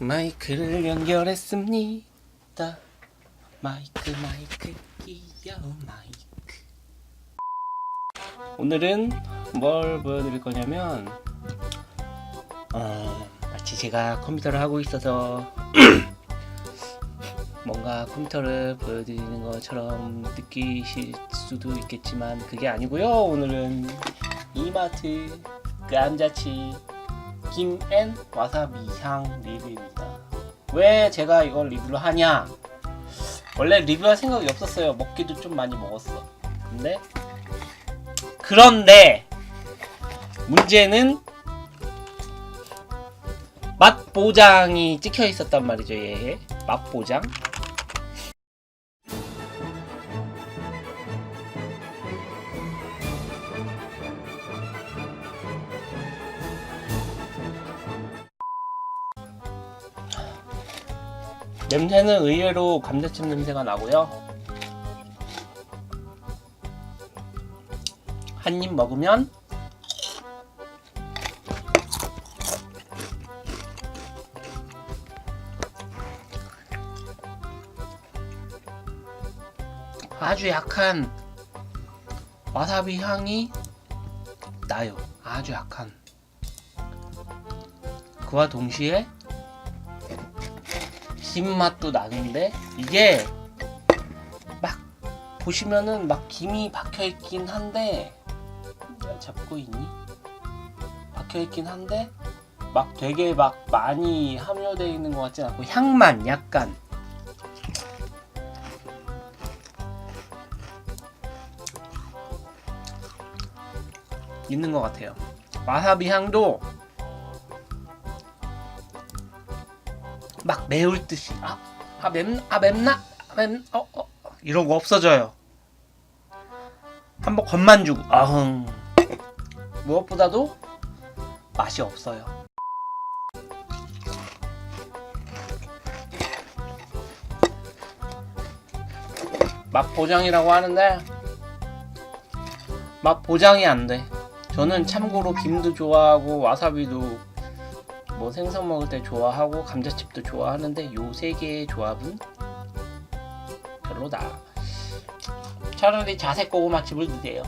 마이크를 연결했습니다. 마이크 마이크 끼요 마이크. 오늘은 뭘 보여드릴 거냐면 어, 마치 제가 컴퓨터를 하고 있어서 뭔가 컴퓨터를 보여드리는 것처럼 느끼실 수도 있겠지만 그게 아니고요. 오늘은 이마트 감자치 김앤 와사비 향 리뷰입니다. 왜 제가 이걸 리뷰를 하냐? 원래 리뷰할 생각이 없었어요. 먹기도 좀 많이 먹었어. 근데 그런데 문제는 맛 보장이 찍혀 있었단 말이죠. 얘 맛 보장. 냄새는 의외로 감자칩 냄새가 나고요. 한 입 먹으면 아주 약한 와사비 향이 나요. 아주 약한. 그와 동시에 김맛도 나는데 이게 막 보시면은 막 김이 박혀 있긴 한데 잡고 있니? 박혀 있긴 한데 막 되게 막 많이 함유되어 있는 것 같진 않고 향만 약간 있는 것 같아요. 와사비 향도 막 매울 듯이 아, 아 맵나 아 맵나 맵 어, 어 이러고 없어져요. 한번 겁만 주고 아흥 무엇보다도 맛이 없어요. 맛 보장이라고 하는데 맛 보장이 안 돼. 저는 참고로 김도 좋아하고 와사비도 뭐 생선 먹을 때 좋아하고 감자칩도 좋아하는데 요 세 개의 조합은 별로다. 차라리 자색 고구마칩을 드세요.